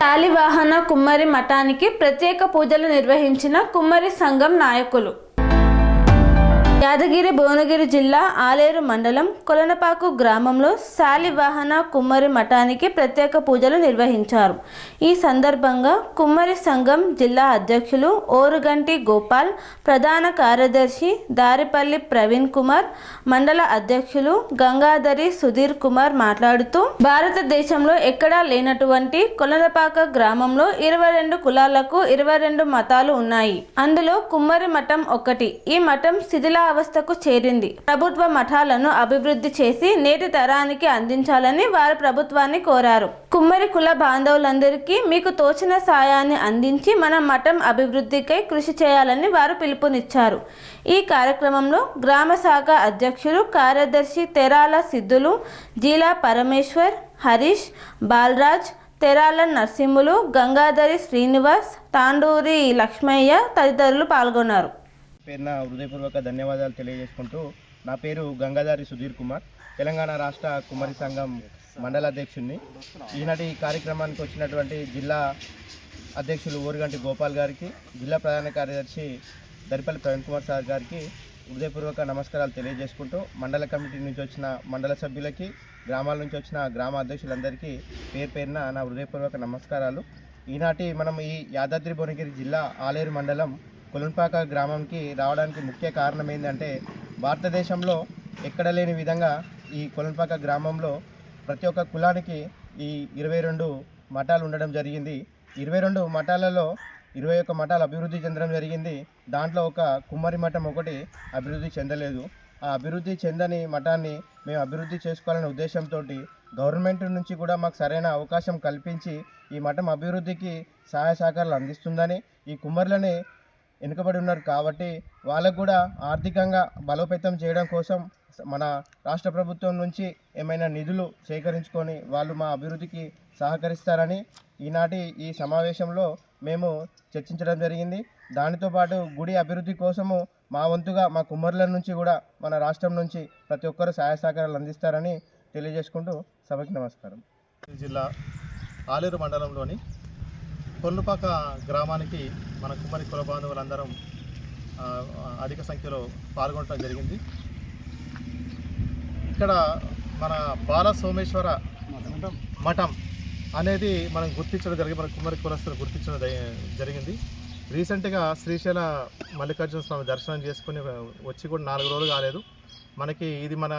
శాలివాహన కుమ్మరి మఠానికి ప్రత్యేక పూజలు నిర్వహించిన కుమ్మరి సంఘం నాయకులు. యాదగిరి భువనగిరి జిల్లా ఆలేరు మండలం కొలనపాకు గ్రామంలో శాలివాహన కుమ్మరి మఠానికి ప్రత్యేక పూజలు నిర్వహించారు. ఈ సందర్భంగా కుమ్మరి సంఘం జిల్లా అధ్యక్షులు ఓరుగంటి గోపాల్ ప్రధాన కార్యదర్శి దారిపల్లి ప్రవీణ్ కుమార్ మండల అధ్యక్షులు గంగాధరి సుధీర్ కుమార్ మాట్లాడుతూ భారతదేశంలో ఎక్కడా లేనటువంటి కొలనపాక గ్రామంలో ఇరవై రెండు కులాలకు ఇరవై రెండు మతాలు ఉన్నాయి. అందులో కుమ్మరి మఠం ఒకటి. ఈ మఠం శిథిలా అవస్థకు చేరింది. ప్రభుత్వ మఠాలను అభివృద్ధి చేసి నేటి తరానికి అందించాలని వారు ప్రభుత్వాన్ని కోరారు. కుమ్మరి కుల బాంధవులందరికీ మీకు తోచిన సాయాన్ని అందించి మన మఠం అభివృద్ధికై కృషి చేయాలని వారు పిలుపునిచ్చారు. ఈ కార్యక్రమంలో గ్రామ శాఖ అధ్యక్షులు కార్యదర్శి తెరాల సిద్ధులు జీలా పరమేశ్వర్ హరీష్ బాలరాజ్ తెరాల నరసింహులు గంగాధరి శ్రీనివాస్ తాండూరి లక్ష్మయ్య తదితరులు పాల్గొన్నారు. పేరున హృదయపూర్వక ధన్యవాదాలు తెలియజేసుకుంటూ నా పేరు గంగాధారి సుధీర్ కుమార్. తెలంగాణ రాష్ట్ర కుమారి సంఘం మండల అధ్యక్షుడిని ఈనాటి ఈ కార్యక్రమానికి వచ్చినటువంటి జిల్లా అధ్యక్షులు ఊరుగంటి గోపాల్ గారికి జిల్లా ప్రధాన కార్యదర్శి దరిపల్లి ప్రవీణ్ కుమార్ సార్ గారికి హృదయపూర్వక నమస్కారాలు తెలియజేసుకుంటూ మండల కమిటీ నుంచి వచ్చిన మండల సభ్యులకి గ్రామాల నుంచి వచ్చిన గ్రామ అధ్యక్షులందరికీ పేరు పేరున నా హృదయపూర్వక నమస్కారాలు. ఈనాటి మనం ఈ యాదాద్రి భువనగిరి జిల్లా ఆలేరు మండలం కొలంపాక గ్రామంకి రావడానికి ముఖ్య కారణం ఏంటంటే భారతదేశంలో ఎక్కడ లేని విధంగా ఈ కొలంపాక గ్రామంలో ప్రతి ఒక్క కులానికి ఈ ఇరవై రెండు మఠాలు ఉండడం జరిగింది. ఇరవై రెండు మఠాలలో ఇరవై ఒక్క మఠాలు అభివృద్ధి చెందడం జరిగింది. దాంట్లో ఒక కుమ్మరి మఠం ఒకటి అభివృద్ధి చెందలేదు. ఆ అభివృద్ధి చెందని మఠాన్ని మేము అభివృద్ధి చేసుకోవాలనే ఉద్దేశంతో గవర్నమెంట్ నుంచి కూడా మాకు సరైన అవకాశం కల్పించి ఈ మఠం అభివృద్ధికి సహాయ సహకారాలు అందిస్తుందని ఈ కుమ్మరులని వెనుకబడి ఉన్నారు కాబట్టి వాళ్ళకు కూడా ఆర్థికంగా బలోపేతం చేయడం కోసం మన రాష్ట్ర ప్రభుత్వం నుంచి ఏమైనా నిధులు సేకరించుకొని వాళ్ళు మా అభివృద్ధికి సహకరిస్తారని ఈనాటి ఈ సమావేశంలో మేము చర్చించడం జరిగింది. దానితో పాటు గుడి అభివృద్ధి కోసము మా వంతుగా మా కుమ్మరుల నుంచి కూడా మన రాష్ట్రం నుంచి ప్రతి ఒక్కరు సహాయ సహకారాలు అందిస్తారని తెలియజేసుకుంటూ సభకి నమస్కారం. జిల్లా ఆలేరు మండలంలోని కొల్లుపాక గ్రామానికి మన కుమ్మరి కుల బాంధవులందరం అధిక సంఖ్యలో పాల్గొనడం జరిగింది. ఇక్కడ మన బాల సోమేశ్వర మఠం అనేది మనం గుర్తించడం జరిగింది మన కుమ్మరి కులస్తులు గుర్తించడం జరిగింది. రీసెంట్గా శ్రీశైల మల్లికార్జున స్వామి దర్శనం చేసుకుని వచ్చి కూడా నాలుగు రోజులు కాలేదు. మనకి ఇది మన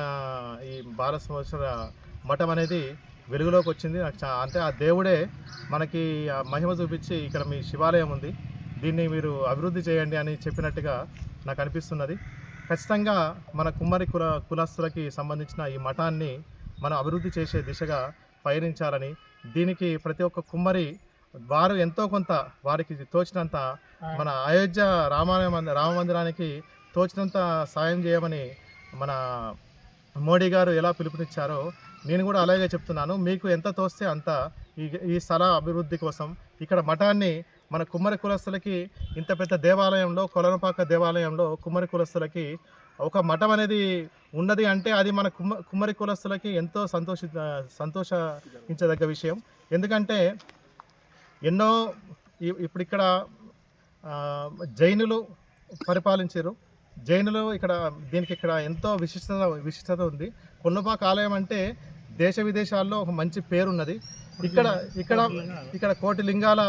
ఈ బాల సోమేశ్వర మఠం అనేది వెలుగులోకి వచ్చింది నాకు చా అంటే ఆ దేవుడే మనకి ఆ మహిమ చూపించి ఇక్కడ మీ శివాలయం ఉంది. దీన్ని మీరు అభివృద్ధి చేయండి అని చెప్పినట్టుగా నాకు అనిపిస్తున్నది. ఖచ్చితంగా మన కుమ్మరి కుల కులస్తులకి సంబంధించిన ఈ మఠాన్ని మనం అభివృద్ధి చేసే దిశగా పయనించాలని దీనికి ప్రతి ఒక్క కుమ్మరి వారు ఎంతో కొంత వారికి తోచినంత మన అయోధ్య రామాలయ మంది రామ మందిరానికి తోచినంత సాయం చేయమని మన మోడీ గారు ఎలా పిలుపునిచ్చారో నేను కూడా అలాగే చెప్తున్నాను. మీకు ఎంత తోస్తే అంత ఈ ఈ స్థల అభివృద్ధి కోసం ఇక్కడ మఠాన్ని మన కుమ్మరి కులస్తులకి ఇంత పెద్ద దేవాలయంలో కొలనపాక దేవాలయంలో కుమ్మరి కులస్తులకి ఒక మఠం అనేది ఉన్నది అంటే అది మన కుమ్మ కుమ్మరి కులస్తులకి ఎంతో సంతోషి సంతోషించదగ్గ విషయం. ఎందుకంటే ఎన్నో ఇప్పుడు ఇక్కడ జైనులు పరిపాలించారు. జైనులు ఇక్కడ దీనికి ఇక్కడ ఎంతో విశిష్టత విశిష్టత ఉంది. కొన్నపాక ఆలయం అంటే దేశ విదేశాల్లో ఒక మంచి పేరున్నది. ఇక్కడ ఇక్కడ ఇక్కడ కోటి లింగాల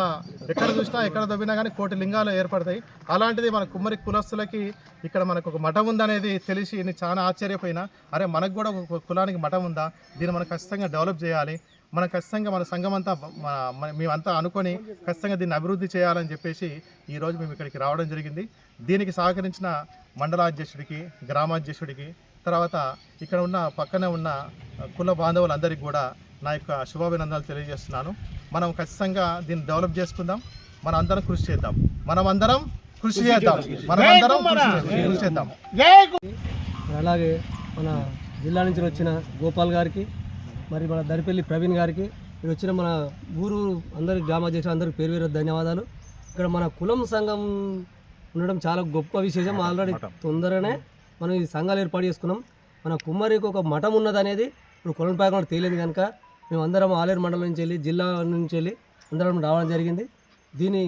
ఎక్కడ చూసినా ఎక్కడ దొబ్బినా కానీ కోటి లింగాలు ఏర్పడతాయి. అలాంటిది మన కుమ్మరి కులస్తులకి ఇక్కడ మనకు ఒక మఠం ఉందనేది తెలిసి నేను చాలా ఆశ్చర్యపోయినా. అరే మనకు కూడా ఒక కులానికి మఠం ఉందా? దీన్ని మనం ఖచ్చితంగా డెవలప్ చేయాలి. మనం ఖచ్చితంగా మన సంఘం అంతా మన మేమంతా అనుకొని ఖచ్చితంగా దీన్ని అభివృద్ధి చేయాలని చెప్పేసి ఈరోజు మేము ఇక్కడికి రావడం జరిగింది. దీనికి సహకరించిన మండలాధ్యక్షుడికి గ్రామాధ్యక్షుడికి తర్వాత ఇక్కడ ఉన్న పక్కనే ఉన్న కుల బాంధవులందరికీ కూడా నా యొక్క శుభాభినందనలు తెలియజేస్తున్నాను. మనం ఖచ్చితంగా దీన్ని డెవలప్ చేసుకుందాం. మనం అందరం కృషి చేద్దాం. మనం అందరం కృషి చేద్దాం. మనం అందరం కృషి- చేద్దాం అలాగే మన జిల్లా నుంచి వచ్చిన గోపాల్ గారికి మరి మన దరిపల్లి ప్రవీణ్ గారికి ఇక్కడ వచ్చిన మన ఊరు అందరి గ్రామాధ్యక్షులు అందరికి పేరు పేరు ధన్యవాదాలు. ఇక్కడ మన కులం సంఘం ఉండడం చాలా గొప్ప విశేషం. ఆల్రెడీ తొందరనే మనం ఈ సంఘాలు ఏర్పాటు చేసుకున్నాం. మన కుమ్మరికి ఒక మఠం ఉన్నదనేది ఇప్పుడు కులంపాక తేలింది కనుక మేము అందరం ఆలేరు మండలం నుంచి వెళ్ళి జిల్లా నుంచి వెళ్ళి అందరం రావడం జరిగింది. దీన్ని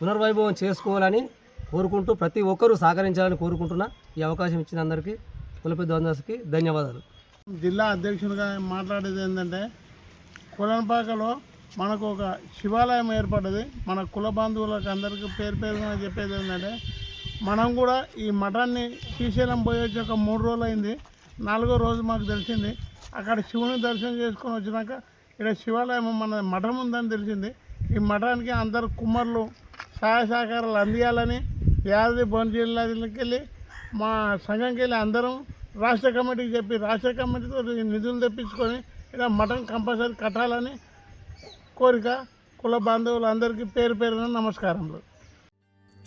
పునర్వైభవం చేసుకోవాలని కోరుకుంటూ ప్రతి ఒక్కరూ సహకరించాలని కోరుకుంటున్నా. ఈ అవకాశం ఇచ్చిన అందరికీ కులపెద్ద అందరికి ధన్యవాదాలు. జిల్లా అధ్యక్షుడిగా మాట్లాడేది ఏంటంటే కులనపాకలో మనకు ఒక శివాలయం ఏర్పడ్డది. మన కుల బంధువులకు అందరికీ పేరు పేరున చెప్పేది ఏంటంటే మనం కూడా ఈ మఠాన్ని శ్రీశైలం పోయి వచ్చి ఒక మూడు రోజులు అయింది నాలుగో రోజు మాకు తెలిసింది. అక్కడ శివుని దర్శనం చేసుకొని వచ్చినాక ఇక్కడ శివాలయం మన మఠం ఉందని తెలిసింది. ఈ మఠానికి అందరు కుమ్మర్లు సహాయ సహకారాలు అందియాలని యాదవి భువనగిరికి వెళ్ళి మా సంఘంకి వెళ్ళి అందరం రాష్ట్ర కమిటీకి చెప్పి రాష్ట్ర కమిటీతో నిధులు తెప్పించుకొని ఇలా మఠం కంపల్సరీ కట్టాలని కోరిక కుల బాంధవులు అందరికీ పేరు పేరున నమస్కారములు.